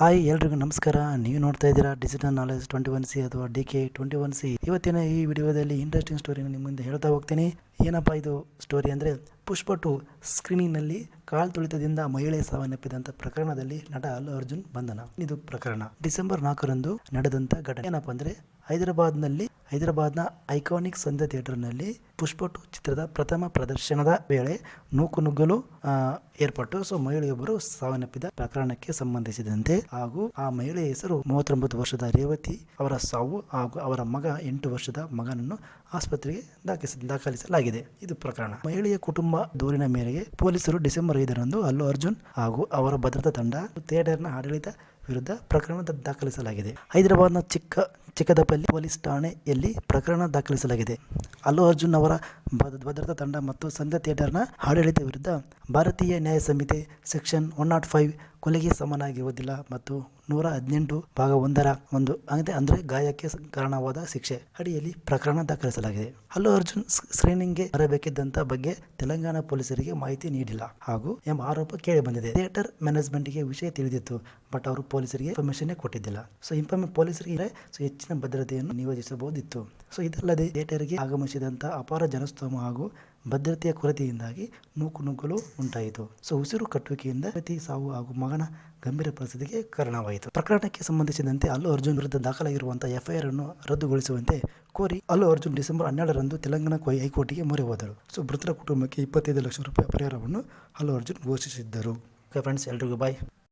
Hi ಎಲ್ರಿಗೂ ನಮಸ್ಕಾರ. ನೀವು ನೋಡ್ತಾ ಇದ್ದೀರಾ digital knowledge twenty one C ಅಥವಾ D K twenty one C ಇವತ್ತಿನ ಈ ವಿಡಿಯೋದಲ್ಲಿ ಇಂಟ್ರೆಸ್ಟಿಂಗ್ ಸ್ಟೋರಿನ ನಿಮ್ಮ ಮುಂದೆ ಹೇಳ್ತಾ ಹೋಗ್ತೀನಿ. ಏನಪ್ಪ ಇದು ಸ್ಟೋರಿ ಅಂದರೆ, ಪುಷ್ಪ ಟು ಸ್ಕ್ರೀನಿನಲ್ಲಿ ಕಾಲ್ ತುಳಿತದಿಂದ ಮಹಿಳೆ ಸಾವನ್ನಪ್ಪಿದಂಥ ಪ್ರಕರಣದಲ್ಲಿ ನಟ ಅಲ್ಲು ಅರ್ಜುನ್ ಬಂಧನ. ಇದು ಪ್ರಕರಣ. ಡಿಸೆಂಬರ್ ನಾಲ್ಕರಂದು ನಡೆದಂಥ ಘಟನೆ. ಏನಪ್ಪ ಅಂದರೆ, ಹೈದರಾಬಾದ್ನಲ್ಲಿ, ಹೈದರಾಬಾದ್ನ ಐಕಾನಿಕ್ ಸಂಧ್ಯಾ ಥಿಯೇಟರ್ನಲ್ಲಿ ಪುಷ್ಪ ಟು ಚಿತ್ರದ ಪ್ರಥಮ ಪ್ರದರ್ಶನದ ವೇಳೆ ನೂಕುನುಗ್ಗಲು ನುಗ್ಗಲು ಏರ್ಪಟ್ಟು ಸೊ ಮಹಿಳೆಯೊಬ್ಬರು ಸಾವನ್ನಪ್ಪಿದ ಪ್ರಕರಣಕ್ಕೆ ಸಂಬಂಧಿಸಿದಂತೆ ಹಾಗೂ ಆ ಮಹಿಳೆಯ ಹೆಸರು ಮೂವತ್ತೊಂಬತ್ತು ವರ್ಷದ ರೇವತಿ ಅವರ ಸಾವು ಹಾಗೂ ಅವರ ಮಗ ಎಂಟು ವರ್ಷದ ಮಗನನ್ನು ಆಸ್ಪತ್ರೆಗೆ ದಾಖಲಿಸ, ದಾಖಲಿಸಲಾಗಿದೆ. ಇದು ಪ್ರಕರಣ. ಮಹಿಳೆಯ ಕುಟುಂಬ ದೂರಿನ ಮೇರೆಗೆ ಪೊಲೀಸರು ಡಿಸೆಂಬರ್ ಐದರಂದು ಅಲ್ಲು ಅರ್ಜುನ್ ಹಾಗೂ ಅವರ ಭದ್ರತಾ ತಂಡ ಥಿಯೇಟರ್ನ ಆಡಳಿತ ವಿರುದ್ಧ ಪ್ರಕರಣ ದಾಖಲಿಸಲಾಗಿದೆ. ಹೈದರಾಬಾದ್ನ ಚಿಕ್ಕ ಚಿಕ್ಕದಪಲ್ಲಿ ಪೊಲೀಸ್ ಠಾಣೆಯಲ್ಲಿ ಪ್ರಕರಣ ದಾಖಲಿಸಲಾಗಿದೆ. ಅಲ್ಲು ಅರ್ಜುನ್ ಅವರ ಭದ್- ಭದ್ರತಾ ತಂಡ ಮತ್ತು ಸಂಧ್ಯಾ ಥಿಯೇಟರ್ನ ಆಡಳಿತ ವಿರುದ್ಧ ಭಾರತೀಯ ನ್ಯಾಯ ಸಮಿತಿ ಸೆಕ್ಷನ್ ಒನ್ ನಾಟ್ ಫೈವ್ ಕೊಲೆಗೆ ಸಮನಾಗಿರುವುದಿಲ್ಲ ಮತ್ತು ನೂರ ಹದಿನೆಂಟು ಭಾಗ ಒಂದರ ಒಂದು ಅಂದರೆ ಗಾಯಕ್ಕೆ ಕಾರಣವಾದ ಶಿಕ್ಷೆ. ಅಡಿಯಲ್ಲಿ ಪ್ರಕರಣ ದಾಖಲಿಸಲಾಗಿದೆ. ಅಲ್ಲು ಅರ್ಜುನ್ ಸ್ಕ್ರೀನಿಂಗ್ಗೆ ಬರಬೇಕಿದ್ದಂಥ ಬಗ್ಗೆ ತೆಲಂಗಾಣ ಪೊಲೀಸರಿಗೆ ಮಾಹಿತಿ ನೀಡಿಲ್ಲ. ಹಾಗೂ ಎಂಬ ಆರೋಪ ಕೇಳಿ ಬಂದಿದೆ. ಥಿಯೇಟರ್ ಮ್ಯಾನೇಜ್ಮೆಂಟ್ಗೆ ವಿಷಯ ತಿಳಿದಿತ್ತು, ಬಟ್ ಅವರು ಪೊಲೀಸರಿಗೆ ಇನ್ಫಾರ್ಮೇಷನ್ ಕೊಟ್ಟಿದ್ದಿಲ್ಲ. ಸೊ, ಇನ್ಫಾರ್ಮೇ, ಪೊಲೀಸರಿಗೆ ಸೊ, ಹೆಚ್ಚಿನ ಭದ್ರತೆಯನ್ನು ನಿಯೋಜಿಸಬಹುದಿತ್ತು. ಸೊ, ಇದಲ್ಲದೆ ಥಿಯೇಟರ್ಗೆ ಆಗಮಿಸಿದಂತಹ ಅಪಾರ ಜನಸ್ತೋಮ ಹಾಗೂ ಭದ್ರತೆಯ ಕೊರತೆಯಿಂದಾಗಿ ನೂಕು ನುಗ್ಗಲು ಉಂಟಾಯಿತು. ಸೊ, ಉಸಿರು ಕಟ್ಟುವಿಕೆಯಿಂದ ಪ್ರತಿ ಸಾವು ಹಾಗೂ ಮಗನ ಗಂಭೀರ ಪರಿಸ್ಥಿತಿಗೆ ಕಾರಣವಾಯಿತು. ಪ್ರಕರಣಕ್ಕೆ ಸಂಬಂಧಿಸಿದಂತೆ ಅಲ್ಲು ಅರ್ಜುನ್ ವಿರುದ್ಧ ದಾಖಲಾಗಿರುವಂತಹ ಎಫ್ಐಆರ್ ಅನ್ನು ರದ್ದುಗೊಳಿಸುವಂತೆ ಕೋರಿ ಅಲ್ಲು ಅರ್ಜುನ್ ಡಿಸೆಂಬರ್ ಹನ್ನೆರಡರಂದು ತೆಲಂಗಾಣ ಹೈಕೋರ್ಟಿಗೆ ಮೊರೆ ಹೋದರು. ಸೊ, ಮೃತರ ಕುಟುಂಬಕ್ಕೆ ಇಪ್ಪತ್ತೈದು ಲಕ್ಷ ರೂಪಾಯಿ ಪರಿಹಾರವನ್ನು ಅಲ್ಲು ಅರ್ಜುನ್ ಘೋಷಿಸಿದ್ದರು. ಓಕೆ ಫ್ರೆಂಡ್ಸ್ ಎಲ್ರಿಗೂ ಬಾಯ್